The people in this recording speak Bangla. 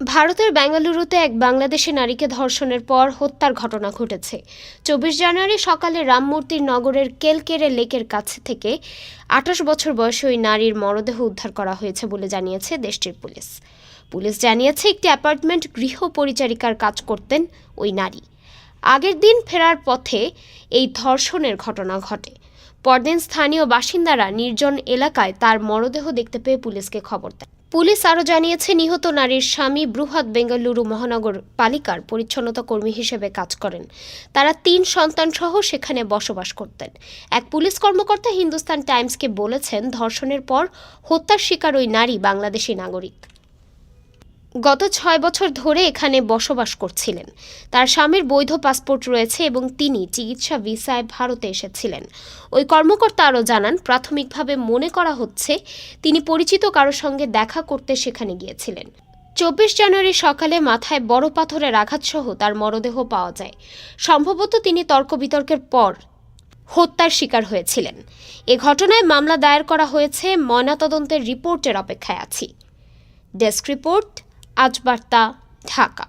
ভারতের বেঙ্গালুরুতে এক বাংলাদেশি নারীকে ধর্ষণের পর হত্যার ঘটনা ঘটেছে। চব্বিশ জানুয়ারি সকালে রামমূর্তির নগরের কেলকেরে লেকের কাছ থেকে আঠাশ বছর বয়সী ওই নারীর মরদেহ উদ্ধার করা হয়েছে বলে জানিয়েছে দেশটির পুলিশ। পুলিশ জানিয়েছে, একটি অ্যাপার্টমেন্ট গৃহ পরিচারিকার কাজ করতেন ওই নারী। আগের দিন ফেরার পথে এই ধর্ষণের ঘটনা ঘটে। পরদিন স্থানীয় বাসিন্দারা নির্জন এলাকায় তার মরদেহ দেখতে পেয়ে পুলিশকে খবর দেয় পুলিশ আরও জানিয়েছে, নিহত নারীর স্বামী বৃহৎ বেঙ্গালুরু মহানগর পালিকার পরিচ্ছন্নতা কর্মী হিসেবে কাজ করেন। তারা তিন সন্তান সহ সেখানে বসবাস করতেন। এক পুলিশ কর্মকর্তা হিন্দুস্তান টাইমসকে বলেছেন, ধর্ষণের পর হত্যার শিকার ওই নারী বাংলাদেশি নাগরিক। গত ছয় বছর ধরে এখানে বসবাস করছিলেন। তার স্বামীর বৈধ পাসপোর্ট রয়েছে এবং তিনি চিকিৎসা ভিসায় ভারতে এসেছিলেন। ওই কর্মকর্তা আরও জানান, প্রাথমিকভাবে মনে করা হচ্ছে তিনি পরিচিত কারও সঙ্গে দেখা করতে সেখানে গিয়েছিলেন। চব্বিশ জানুয়ারি সকালে মাথায় বড় পাথরের আঘাতসহ তার মরদেহ পাওয়া যায়। সম্ভবত তিনি তর্ক বিতর্কের পর হত্যার শিকার হয়েছিলেন। এ ঘটনায় মামলা দায়ের করা হয়েছে, ময়নাতদন্তের রিপোর্টের অপেক্ষায় আছি। ডেস্ক রিপোর্ট আজ বার্তা ঢাকা।